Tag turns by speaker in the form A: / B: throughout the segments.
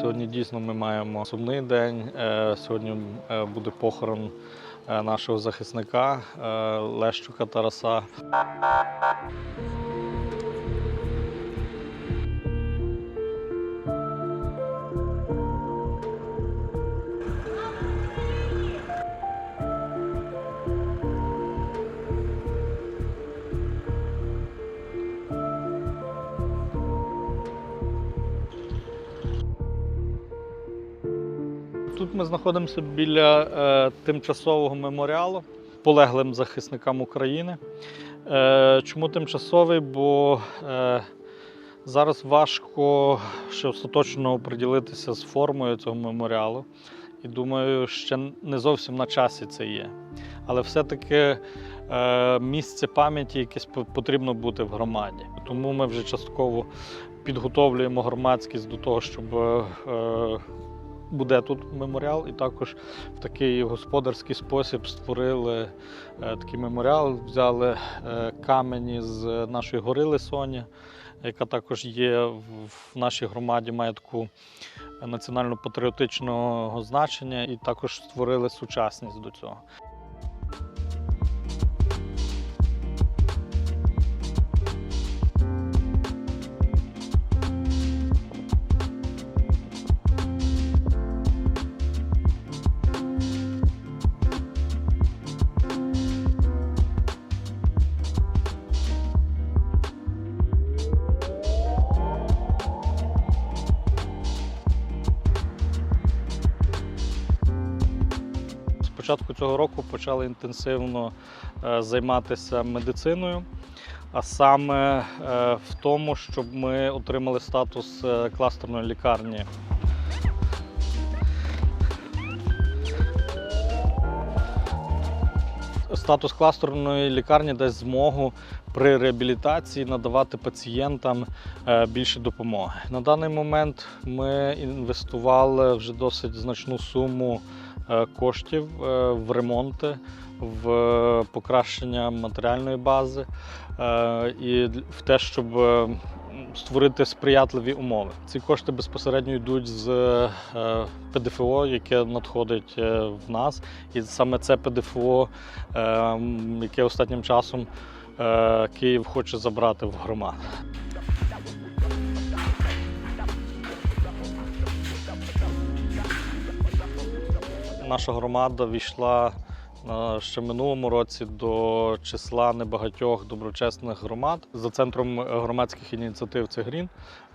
A: Сьогодні дійсно ми маємо сумний день. Е, Сьогодні е, буде похорон е, нашого захисника Лещука Тараса. Тут ми знаходимося біля е, тимчасового меморіалу полеглим захисникам України. Е, чому тимчасовий? Бо е, зараз важко ще остаточно оприділитися з формою цього меморіалу. І думаю, ще не зовсім на часі це є. Але все-таки е, місце пам'яті якесь потрібно бути в громаді. Тому ми вже частково підготовлюємо громадськість до того, щоб е, буде тут меморіал, і також в такий господарський спосіб створили е, такий меморіал. Взяли е, камені з нашої гори Лисоні, яка також є в в нашій громаді, має таку національно-патріотичного значення, і також створили сучасність до цього. Початку цього року почали інтенсивно е, займатися медициною, а саме е, в тому, щоб ми отримали статус е, кластерної лікарні. Статус кластерної лікарні дасть змогу при реабілітації надавати пацієнтам більше допомоги. На даний момент ми інвестували вже досить значну суму коштів е, в ремонти, в покращення матеріальної бази е, і в те, щоб е, створити сприятливі умови. Ці кошти безпосередньо йдуть з е, ПДФО, яке надходить е, в нас, і саме це ПДФО, е, яке останнім часом е, Київ хоче забрати в громаду. Наша громада війшла е, ще минулому році до числа небагатьох доброчесних громад. За центром громадських ініціатив це Грін.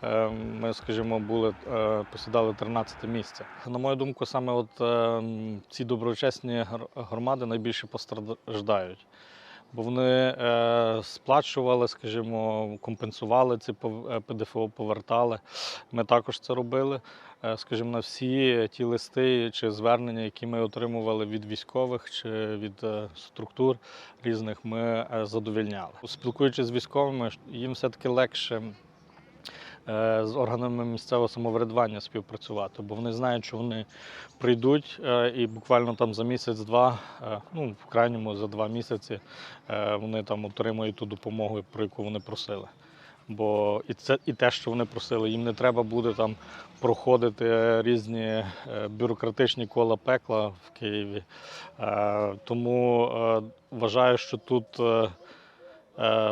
A: Е, Ми, скажімо, були е, посідали 13 місце. На мою думку, саме от е, ці доброчесні громади найбільше постраждають. Бо вони е, сплачували, скажімо, компенсували ці е, ПДФО, повертали. Ми також це робили. Е, скажімо, на всі ті листи чи звернення, які ми отримували від військових чи від структур різних, ми задовільняли. Спілкуючись з військовими, їм все-таки легше. Е, З органами місцевого самоврядування співпрацювати, бо вони знають, що вони прийдуть е, і буквально там за місяць-два, е, ну в крайньому за два місяці, вони там отримують ту допомогу, про яку вони просили. Бо і це і те, що вони просили, їм не треба буде там проходити різні бюрократичні кола пекла в Києві. Тому вважаю, що тут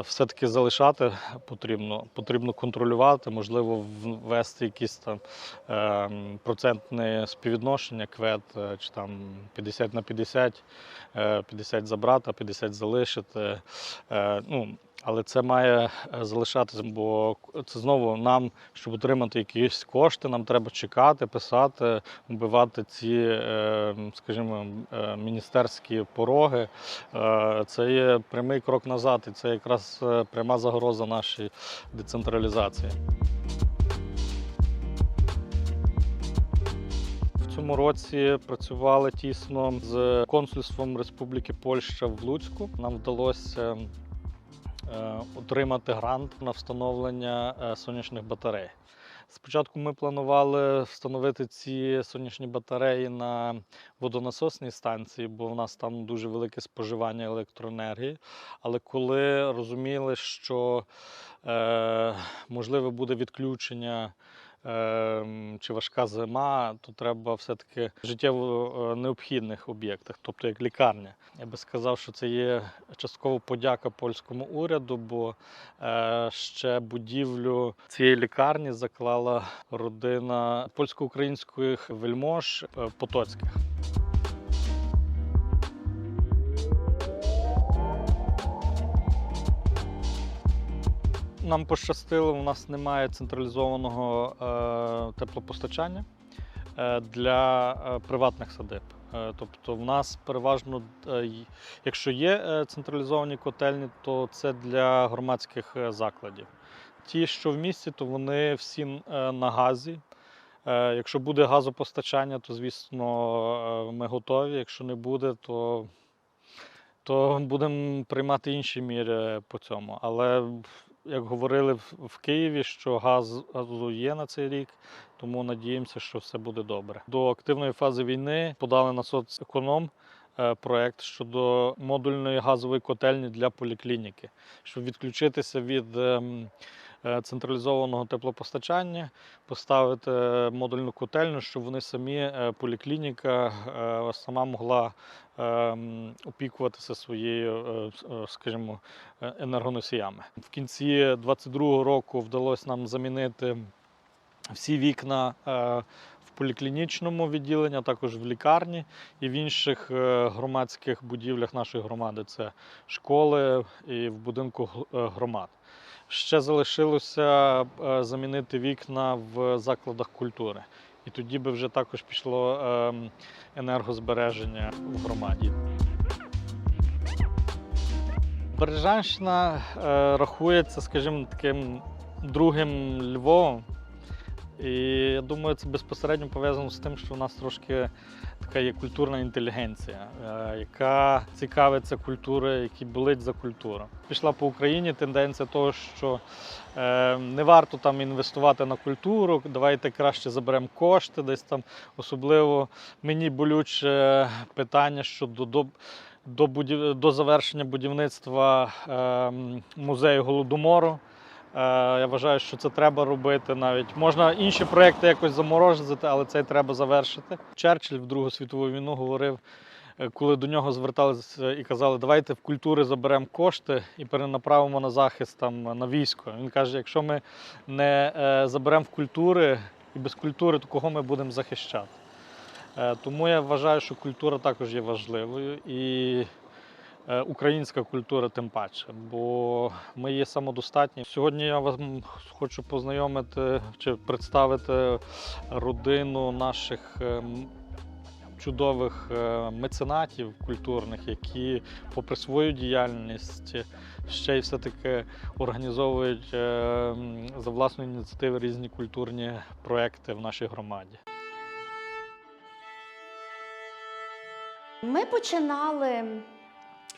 A: все-таки залишати потрібно, потрібно контролювати, можливо, ввести якісь там е, процентне співвідношення квет, е, чи там 50 на 50, е, 50 забрати, а 50 залишити. Е, Ну, але це має е, залишатися, бо це знову нам, щоб отримати якісь кошти, нам треба чекати, писати, вбивати ці, е, скажімо, е, міністерські пороги. Це є прямий крок назад, і це якраз пряма загроза нашій децентралізації. Цьому році працювали тісно з консульством Республіки Польща в Луцьку. Нам вдалося отримати грант на встановлення е, сонячних батарей. Спочатку ми планували встановити ці сонячні батареї на водонасосній станції, бо в нас там дуже велике споживання електроенергії. Але коли розуміли, що е, можливе буде відключення чи важка зима, то треба все-таки життєво е, необхідних об'єктах, тобто як лікарня. Я би сказав, що це є частково подяка польському уряду, бо е, ще будівлю цієї лікарні заклала родина польсько-українських вельмож е, Потоцьких. Нам пощастило, у нас немає централізованого е, теплопостачання е, для е, приватних садиб. Е, тобто, в нас переважно, е, якщо є е, централізовані котельні, то це для громадських е, закладів. Ті, що в місті, то вони всі на газі. Якщо буде газопостачання, то звісно ми готові. Якщо не буде, то, то будемо приймати інші міри по цьому. Але як говорили в- Києві, що газ газу є на цей рік, тому надіємося, що все буде добре. До активної фази війни подали на соцеконом е, проект щодо модульної газової котельні для поліклініки, щоб відключитися від ем, централізованого теплопостачання, поставити модульну котельню, щоб вони самі е, поліклініка е, сама могла опікуватися своєю, е, е, скажімо, е, енергоносіями. В кінці 22-го року вдалося нам замінити всі вікна е, в поліклінічному відділенні, а також в лікарні і в інших е, громадських будівлях нашої громади. Це школи і в будинку е, громад. Ще залишилося е, замінити вікна в закладах культури. І тоді би вже також пішло ем, енергозбереження в громаді. Бережанщина е, рахується, скажімо, таким другим Львовом. І я думаю, це безпосередньо пов'язано з тим, що в нас трошки така є культурна інтелігенція, е, яка цікавиться культурою, які болить за культуру. Пішла по Україні тенденція того, що е, не варто там інвестувати на культуру, давайте краще заберемо кошти, десь там особливо мені болюче питання щодо до, до, будів... до завершення будівництва е, музею голодомору. Е, Я вважаю, що це треба робити навіть. Можна інші проекти якось заморозити, але цей треба завершити. Черчилль в Другу світову війну говорив, е, коли до нього зверталися і казали, давайте в культури заберемо кошти і перенаправимо на захист там на військо. Він каже: якщо ми не е, заберемо в культури і без культури, то кого ми будемо захищати? Е, Тому я вважаю, що культура також є важливою і е, українська культура тим паче, бо ми є самодостатні. Сьогодні я вас хочу познайомити чи представити родину наших ем, чудових е, меценатів культурних, які, попри свою діяльність, ще й все-таки організовують е, за власної ініціативи різні культурні проекти в нашій громаді.
B: Ми починали е,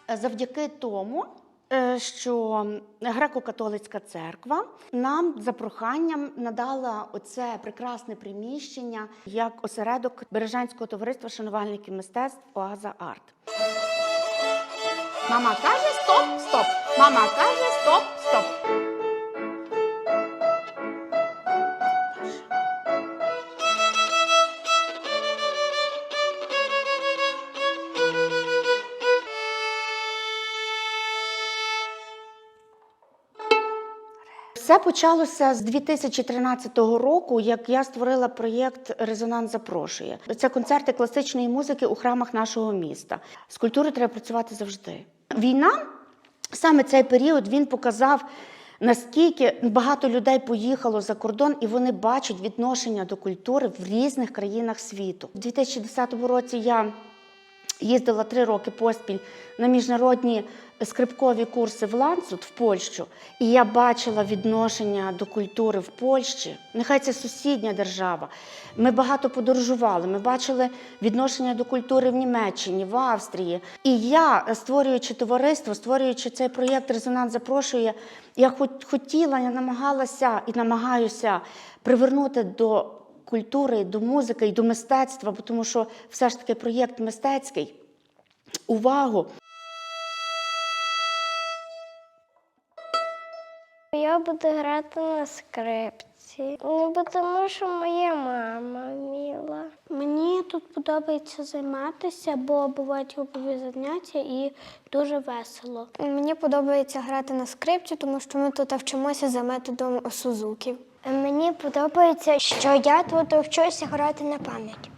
B: завдяки тому, е, що греко-католицька церква нам за проханням надала оце прекрасне приміщення як осередок Бережанського товариства шанувальників мистецтв Оаза Арт. Мама каже стоп, стоп. Мама каже стоп, стоп. Все почалося з 2013 року, як я створила проєкт Резонанс запрошує. Це концерти класичної музики у храмах нашого міста. З культурою треба працювати завжди. Війна, саме цей період, він показав. Наскільки багато людей поїхало за кордон і вони бачать відношення до культури в різних країнах світу. У 2010 році я їздила три роки поспіль на міжнародні скрипкові курси в Ланцут в Польщу, і я бачила відношення до культури в Польщі. Нехай це сусідня держава. Ми багато подорожували. Ми бачили відношення до культури в Німеччині, в Австрії. І я, створюючи товариство, створюючи цей проєкт Резонанс запрошує, я хот- хотіла, я намагалася і намагаюся привернути до культури, до музики і до мистецтва, бо тому що все ж таки проєкт мистецький. Увагу!
C: Я буду грати на скрипці. Ну, бо тому що моя мама вміла.
D: Мені тут подобається займатися, бо бувають групові заняття і дуже весело.
C: Мені подобається грати на скрипці, тому що ми тут вчимося за методом Сузуки. Мені подобається, що я тут вчуся грати на пам'ять.